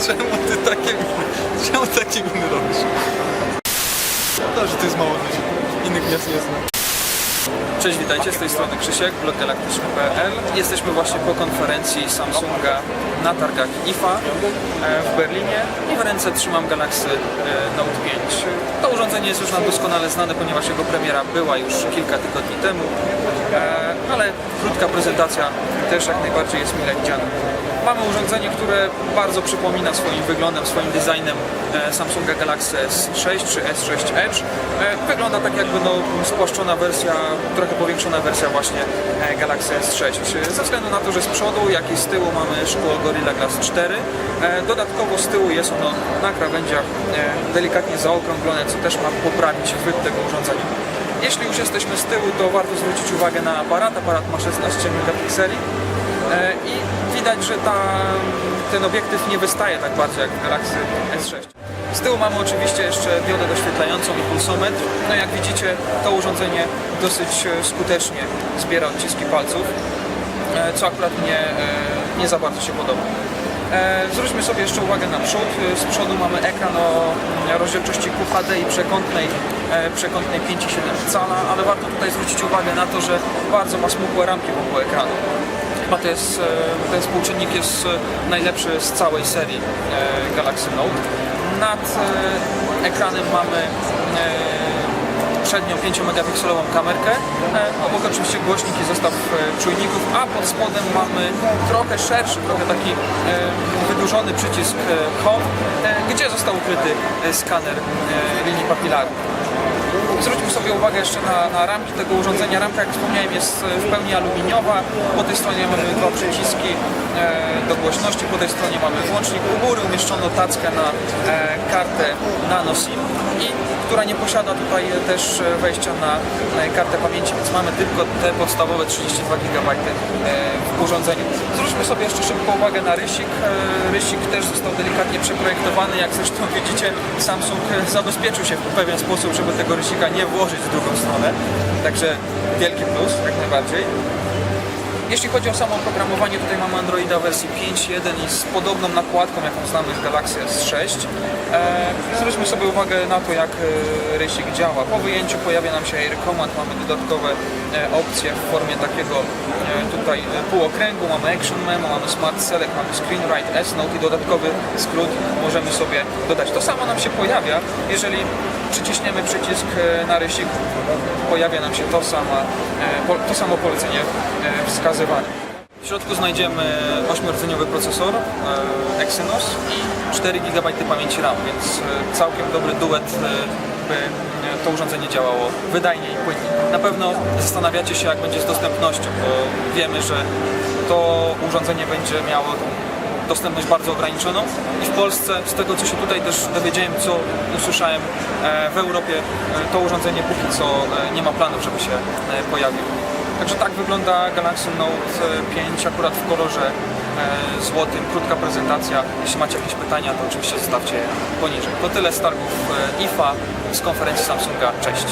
Czemu ty takie miny, czemu takie miny robisz? To, że to jest mało ludzi. Innych miast nie znam. Cześć, witajcie, z tej strony Krzysiek, blog galaktyczny.pl. Jesteśmy właśnie po konferencji Samsunga na targach IFA e, w Berlinie i w ręce trzymam Galaxy e, Note 5. To urządzenie jest już nam doskonale znane, ponieważ jego premiera była już kilka tygodni temu, e, ale krótka prezentacja też jak najbardziej jest mile widziana. Mamy urządzenie, które bardzo przypomina swoim wyglądem, swoim designem e, Samsunga Galaxy S6 czy S6 Edge. E, Wygląda tak jakby no, spłaszczona wersja, trochę powiększona wersja właśnie e, Galaxy S6. Czy Ze względu na to, że z przodu, jak i z tyłu mamy szkło Gorilla Glass 4. E, Dodatkowo z tyłu jest ono na krawędziach delikatnie zaokrąglone, co też ma poprawić chwyt tego urządzenia. Jeśli już jesteśmy z tyłu, to warto zwrócić uwagę na aparat. Aparat ma 16 megapikseli. I widać, że ta, ten obiektyw nie wystaje tak bardzo jak w Galaxy S6. Z tyłu mamy oczywiście jeszcze diodę doświetlającą i pulsometr. No jak widzicie, to urządzenie dosyć e, skutecznie zbiera odciski palców, e, co akurat mnie e, nie za bardzo się podoba. Zwróćmy sobie jeszcze uwagę na przód. Z przodu mamy ekran o mm, rozdzielczości QHD i przekątnej, przekątnej 5,7 cala, ale warto tutaj zwrócić uwagę na to, że bardzo ma smukłe ramki wokół ekranu. Chyba to jest, e, ten współczynnik jest e, najlepszy z całej serii e, Galaxy Note. Nad ekranem mamy przednią 5-megapikselową kamerkę, obok oczywiście głośnik i zestaw czujników, a pod spodem mamy trochę szerszy, trochę taki wydłużony przycisk Home, gdzie został ukryty skaner linii papilarnej. Zwróćmy sobie uwagę jeszcze na, na ramki tego urządzenia. Ramka, jak wspomniałem, jest e, w pełni aluminiowa. Po tej stronie mamy dwa przyciski e, do głośności, po tej stronie mamy włącznik u góry, umieszczono tackę na e, kartę nano SIM i która nie posiada tutaj też wejścia na kartę pamięci, więc mamy tylko te podstawowe 32 GB w urządzeniu. Zwróćmy sobie jeszcze szybko uwagę na rysik. Rysik też został delikatnie przeprojektowany, jak zresztą widzicie Samsung zabezpieczył się w pewien sposób, żeby tego rysika nie włożyć w drugą stronę. Także wielki plus, jak najbardziej. Jeśli chodzi o samo oprogramowanie, tutaj mamy Androida wersji 5.1 i z podobną nakładką, jaką znamy z Galaxy S6. E, zwróćmy sobie uwagę na to, jak e, rysik działa. Po wyjęciu pojawia nam się Air Command, mamy dodatkowe e, opcje w formie takiego e, tutaj półokręgu, mamy Action Memo, mamy Smart Select, mamy Screen Write, S-Note i dodatkowy skrót możemy sobie dodać. To samo nam się pojawia, jeżeli przyciśniemy przycisk na rysik, pojawia nam się to, sama, to samo polecenie e, W środku znajdziemy 8-rdzeniowy procesor e, Exynos i 4 GB pamięci RAM, więc e, całkiem dobry duet, e, by to urządzenie działało wydajnie i płynnie. Na pewno zastanawiacie się, jak będzie z dostępnością, bo wiemy, że to urządzenie będzie miało dostępność bardzo ograniczoną i w Polsce, z tego co się tutaj też dowiedziałem, co usłyszałem, w Europie to urządzenie póki co nie ma planów, żeby się pojawiło. Także tak wygląda Galaxy Note 5 akurat w kolorze e, złotym, krótka prezentacja. Jeśli macie jakieś pytania, to oczywiście zostawcie je poniżej. To tyle z targów e, IFA z konferencji Samsunga. Cześć!